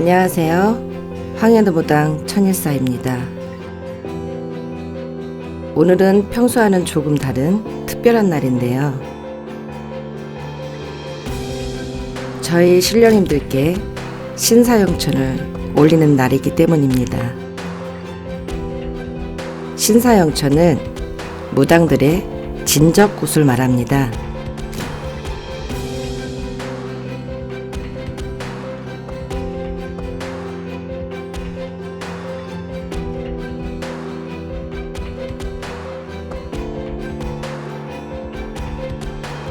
안녕하세요. 황해도무당 천일사입니다. 오늘은 평소와는 조금 다른 특별한 날인데요. 저희 신령님들께 신사영천을 올리는 날이기 때문입니다. 신사영천은 무당들의 진적 곳을 말합니다.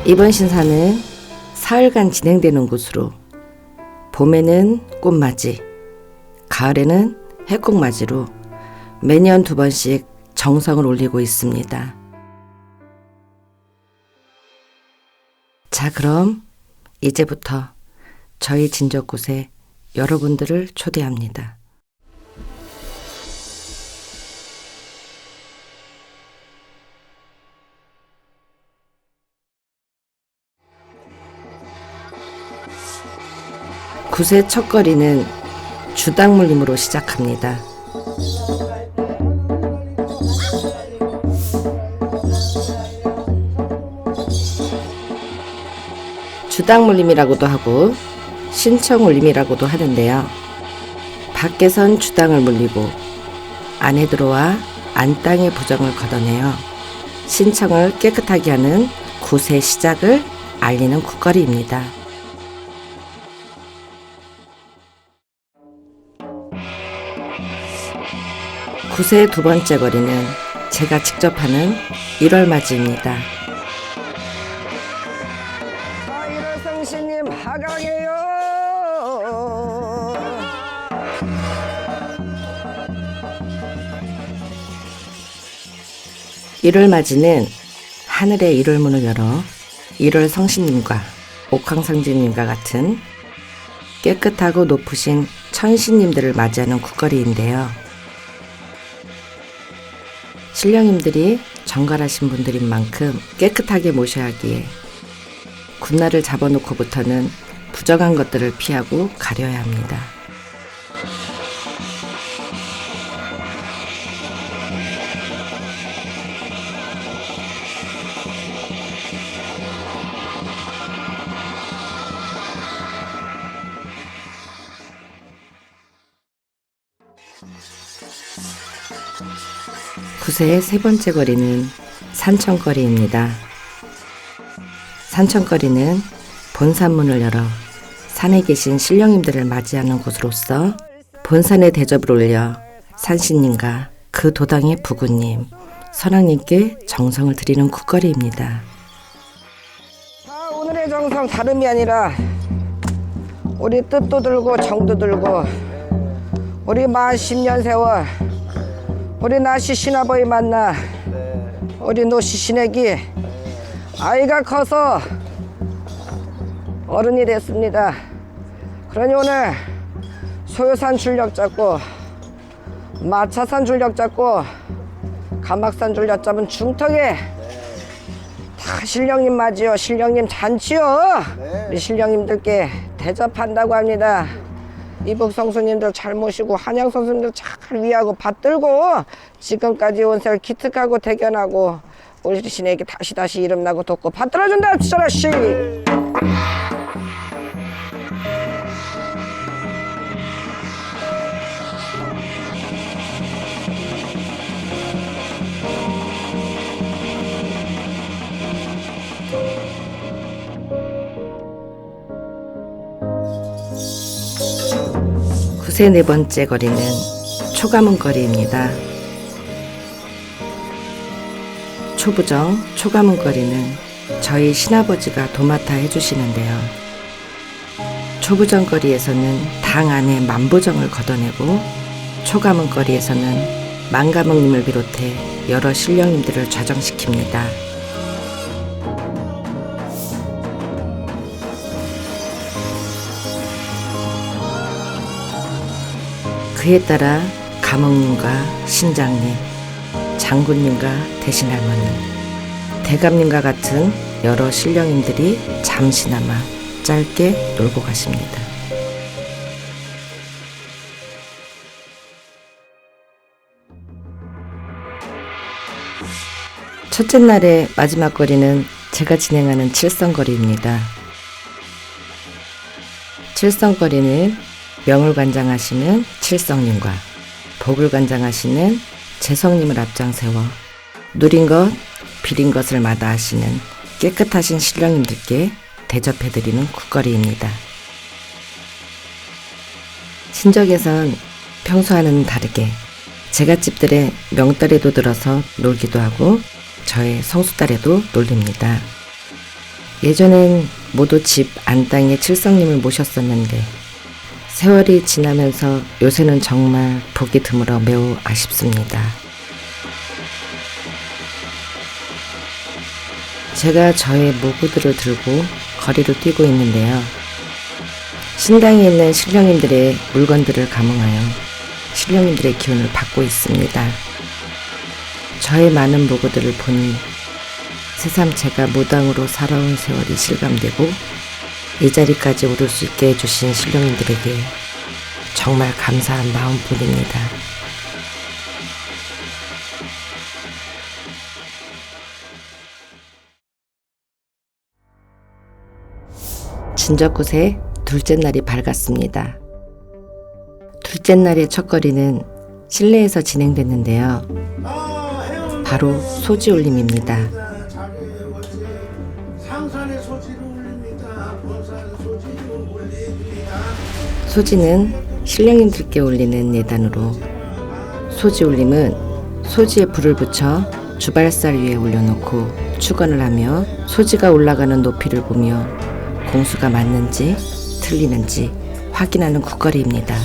이번 신사는 사흘간 진행되는 곳으로 봄에는 꽃맞이, 가을에는 해꽃맞이로 매년 두 번씩 정성을 올리고 있습니다. 자, 그럼 이제부터 저희 진적 곳에 여러분들을 초대합니다. 굿의 첫거리는 주당물림으로 시작합니다. 주당물림이라고도 하고 신청울림이라고도 하는데요. 밖에선 주당을 물리고 안에 들어와 안 땅의 부정을 걷어내어 신청을 깨끗하게 하는 굿의 시작을 알리는 굿거리입니다. 굿의 두 번째 거리는 제가 직접 하는 1월 맞이입니다. 성신님 하강해요. 일월 맞이는 하늘의 일월 문을 열어 일월 성신님과 옥황상제님과 같은 깨끗하고 높으신 천신님들을 맞이하는 국거리인데요. 신령님들이 정갈하신 분들인 만큼 깨끗하게 모셔야 하기에 군날을 잡아놓고부터는 부정한 것들을 피하고 가려야 합니다. 구세의 세 번째 거리는 산천거리입니다. 산천거리는 본산문을 열어 산에 계신 신령님들을 맞이하는 곳으로서 본산에 대접을 올려 산신님과 그 도당의 부구님, 선왕님께 정성을 드리는 국거리입니다. 자, 오늘의 정성 다름이 아니라 우리 뜻도 들고 정도 들고 우리 만 10년 세월 우리 나시 신아버지 만나. 우리 노시 신애기. 아이가 커서 어른이 됐습니다. 그러니 오늘 소요산 줄력 잡고 마차산 줄력 잡고 감막산 줄력 잡은 중턱에 다 신령님 맞이요. 신령님 잔치요. 우리 신령님들께 대접한다고 합니다 이북 성수님들 잘 모시고 한양 성수님들 잘 위하고 받들고 지금까지 온 세월 기특하고 대견하고 우리 신에게 다시 다시 이름 나고 돕고 받들어준다 지라씨 세 네 번째 거리는 초가문 거리입니다. 초부정 초가문 거리는 저희 신아버지가 도맡아 해주시는데요. 초부정 거리에서는 당 안에 만부정을 걷어내고 초가문 거리에서는 만가목님을 비롯해 여러 신령님들을 좌정시킵니다. 그에 따라 가목님과 신장님, 장군님과 대신 할머니, 대감님과 같은 여러 신령님들이 잠시나마 짧게 놀고 가십니다. 첫째 날의 마지막 거리는 제가 진행하는 칠성거리입니다. 칠성거리는 명을 관장하시는 칠성님과 복을 관장하시는 재성님을 앞장 세워 누린 것, 비린 것을 마다하시는 깨끗하신 신령님들께 대접해드리는 국거리입니다. 신적에선 평소와는 다르게 제갓집들의 명달에도 들어서 놀기도 하고 저의 성수달에도 놀립니다. 예전엔 모두 집 안땅에 칠성님을 모셨었는데 세월이 지나면서 요새는 정말 보기 드물어 매우 아쉽습니다. 제가 저의 모구들을 들고 거리를 뛰고 있는데요. 신당에 있는 신령님들의 물건들을 감응하여 신령님들의 기운을 받고 있습니다. 저의 많은 모구들을 보니 새삼 제가 무당으로 살아온 세월이 실감되고 이 자리까지 오를 수 있게 해주신 신령님들에게 정말 감사한 마음뿐입니다. 진적굿의 둘째 날이 밝았습니다. 둘째 날의 첫거리는 실내에서 진행됐는데요. 바로 소지 올림입니다. 소지는 신령님들께 올리는 예단으로 소지 올림은 소지에 불을 붙여 주발살 위에 올려놓고 축원을 하며 소지가 올라가는 높이를 보며 공수가 맞는지 틀리는지 확인하는 국거리입니다.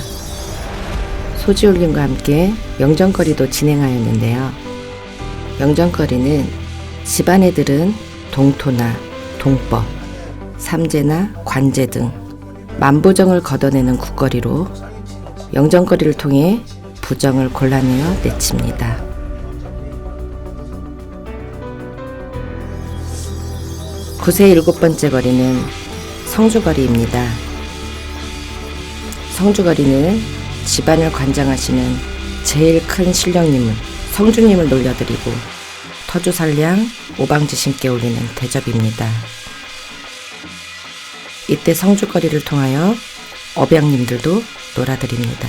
소지 올림과 함께 영정거리도 진행하였는데요. 영정거리는 집안에 들은 동토나 동법, 삼재나 관재 등 만부정을 걷어내는 국거리로 영정거리를 통해 부정을 골라내어 내칩니다. 구세 일곱 번째 거리는 성주거리입니다. 성주거리는 집안을 관장하시는 제일 큰 신령님을 성주님을 놀려드리고 터주살량 오방지신께 올리는 대접입니다. 이때 성주거리를 통하여 업양님들도 놀아드립니다.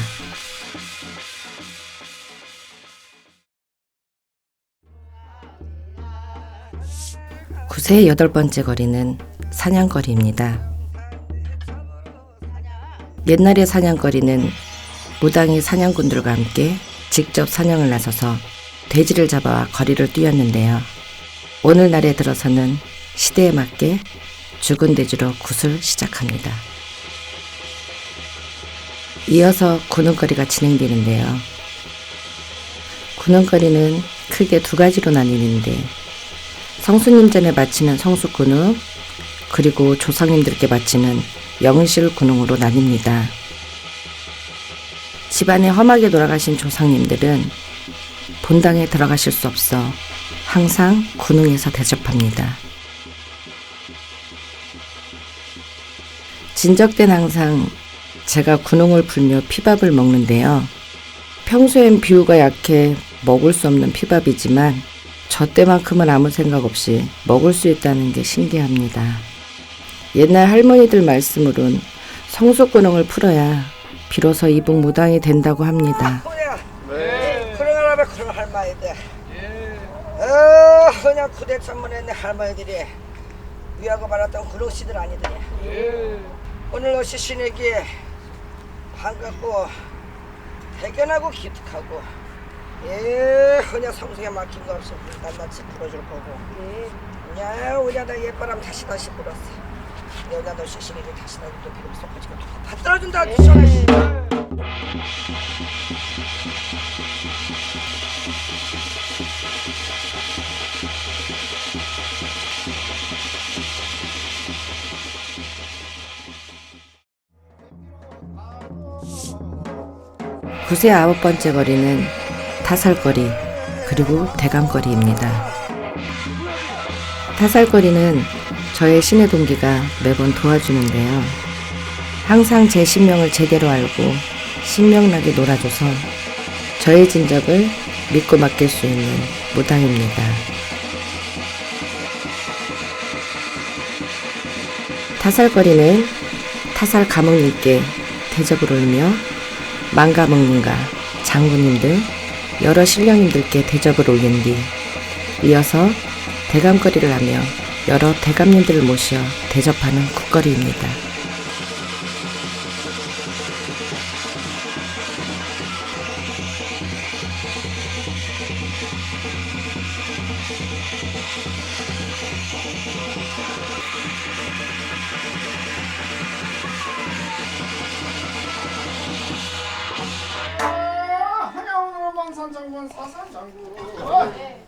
구세의 여덟 번째 거리는 사냥거리입니다. 옛날의 사냥거리는 무당이 사냥꾼들과 함께 직접 사냥을 나서서 돼지를 잡아와 거리를 뛰었는데요. 오늘날에 들어서는 시대에 맞게 죽은 돼지로 굿을 시작합니다. 이어서 구능거리가 진행되는데요. 구능거리는 크게 두 가지로 나뉘는데 성수님 전에 바치는 성수구능 그리고 조상님들께 바치는 영실 구능으로 나뉩니다. 집안에 험하게 돌아가신 조상님들은 본당에 들어가실 수 없어 항상 구능에서 대접합니다. 진적 된 항상 제가 군홍을 불며 피밥을 먹는데요. 평소엔 비유가 약해 먹을 수 없는 피밥이지만 저 때만큼은 아무 생각 없이 먹을 수 있다는 게 신기합니다. 옛날 할머니들 말씀으론 성숙군홍을 풀어야 비로소 이북 무당이 된다고 합니다. 하라면 그런 할머니들. 어, 그냥 구대 천문에 할머니들이 위하고 말았던 그런 씨들 아니더니. 오늘 어시 신에게 반갑고 대견하고 기특하고 예 그냥 성수에 막힌 거 없이 낱낱이 불어줄 거고. 그냥 우리나라 옛바람 다시 다시 불었어. 너 시신에게 다시 다시 또 비록 섞어지고 다 떨어진다 시원해 구세 아홉 번째 거리는 타살거리 그리고 대감거리입니다. 타살거리는 저의 신의 동기가 매번 도와주는데요. 항상 제 신명을 제대로 알고 신명나게 놀아줘서 저의 진적을 믿고 맡길 수 있는 무당입니다. 타살거리는 타살 감옥님께 대접을 올리며 망가목님과 장군님들 여러 신령님들께 대접을 올린 뒤 이어서 대감거리를 하며 여러 대감님들을 모셔 대접하는 국거리입니다.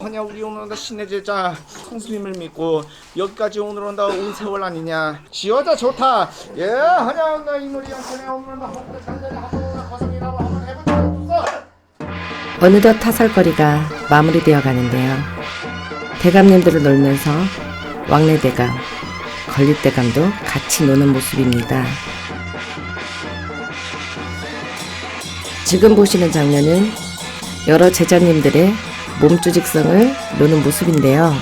하냐 우리 오늘 신의 제자 성수님을 믿고 여기까지 오늘 온다 온 세월 아니냐 지어자 좋다 예 하냐 오늘 이놀이 양천에 오늘 나 헛개 잘되네 하고 가성이라고 한번 해보자 어느덧 타살거리가 마무리되어 가는데요. 대감님들을 놀면서 왕래대감, 건립대감도 같이 노는 모습입니다. 지금 보시는 장면은 여러 제자님들의 몸조직성을 노는 모습인데요.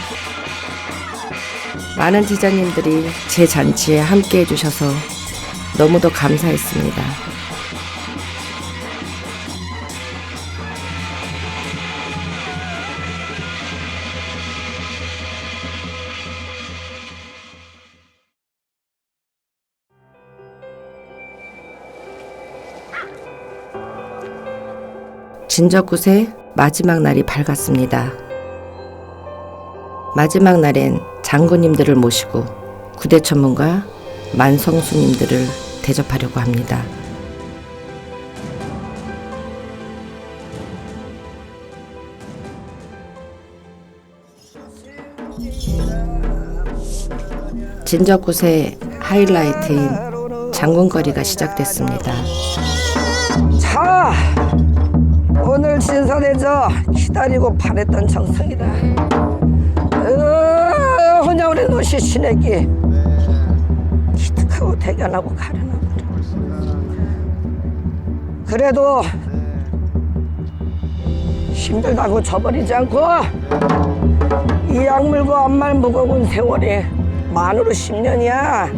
많은 제자님들이 제 잔치에 함께 해주셔서 너무도 감사했습니다. 진적굿의 마지막 날이 밝았습니다. 마지막 날엔 장군님들을 모시고 구대 천문과 만성수님들을 대접하려고 합니다. 진적굿의 하이라이트인 장군거리가 시작됐습니다. 자, 오늘 신선해져 기다리고 바랬던 정성이다. 어, 혼자 우리 노시 신에게 기특하고 대견하고 가려나 보라. 그래도 힘들다고 저버리지 않고 이 약물고 암말 무거운 세월이 만으로 10년이야.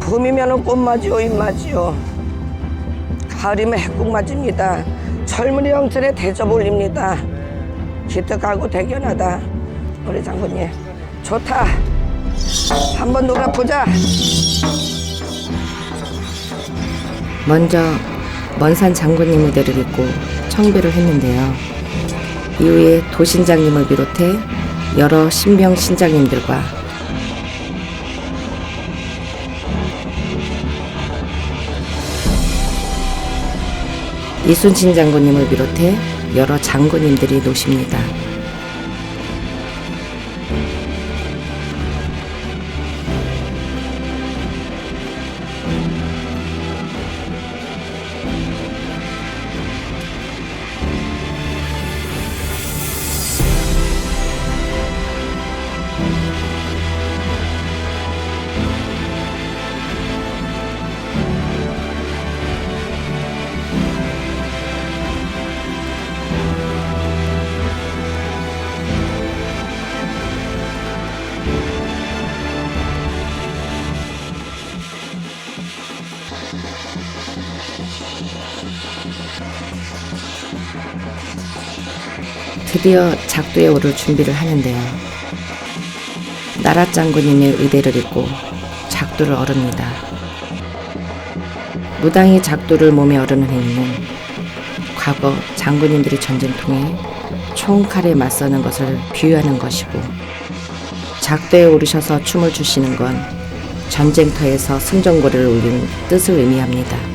봄이면 꽃맞이요 입맞이요. 가을이면 해국 맞입니다. 젊은이 영천에 대접 올립니다. 기특하고 대견하다. 우리 장군님. 좋다. 한번 놀아보자. 먼저 먼산 장군님 무대를 입고 청배를 했는데요. 이후에 도신장님을 비롯해 여러 신병 신장님들과 이순신 장군님을 비롯해 여러 장군님들이 노십니다. 드디어 작두에 오를 준비를 하는데요. 나라 장군님의 의대를 입고 작두를 얼읍니다. 무당이 작두를 몸에 어르는 행위는 과거 장군님들이 전쟁통에 총칼에 맞서는 것을 비유하는 것이고 작두에 오르셔서 춤을 추시는 건 전쟁터에서 승전고리를 울리는 뜻을 의미합니다.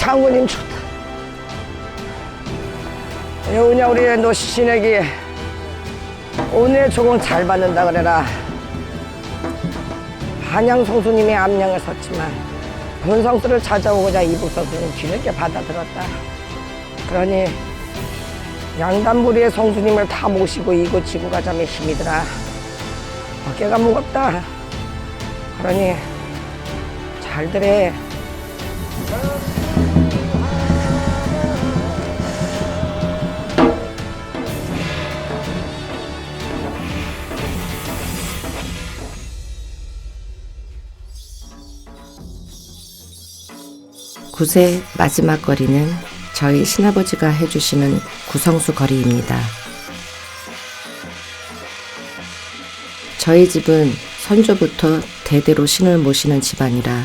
장군님 좋다. 혼야 우리 노신에게 오늘 조금 잘 받는다 그래라. 한양 성수님의 암양을 섰지만 본성수를 찾아오고자 이북 성수는 뒤늦게 받아들었다. 그러니 양단부리의 성수님을 다 모시고 이곳 지구 가자면 힘이 드라. 어깨가 무겁다. 그러니 잘들해. 굿의 마지막 거리는 저희 신아버지가 해주시는 구성수 거리입니다. 저희 집은 선조부터 대대로 신을 모시는 집안이라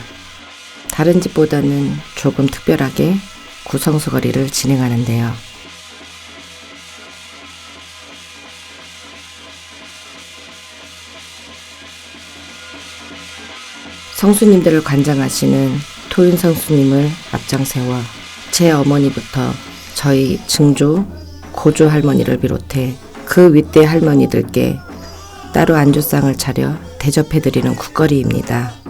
다른 집보다는 조금 특별하게 구성수 거리를 진행하는데요. 성수님들을 관장하시는 토윤 성수님을 앞장 세워 제 어머니부터 저희 증조, 고조 할머니를 비롯해 그 윗대 할머니들께 따로 안주상을 차려 대접해드리는 국거리입니다.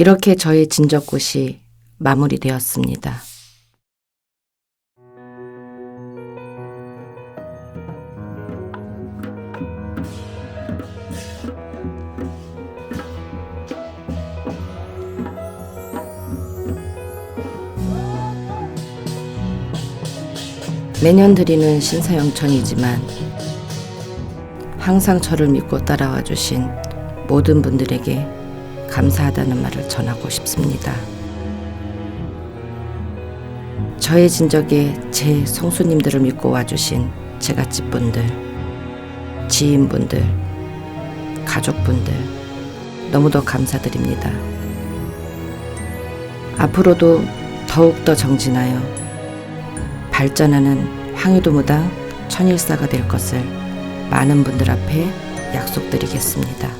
이렇게 저희 진적굿이 마무리되었습니다. 매년 드리는 신사영천이지만 항상 저를 믿고 따라와 주신 모든 분들에게 감사하다는 말을 전하고 싶습니다. 저의 진적에 제 성수님들을 믿고 와주신 제갓집 분들, 지인분들, 가족분들, 너무도 감사드립니다. 앞으로도 더욱더 정진하여 발전하는 황유도무당 천일사가 될 것을 많은 분들 앞에 약속드리겠습니다.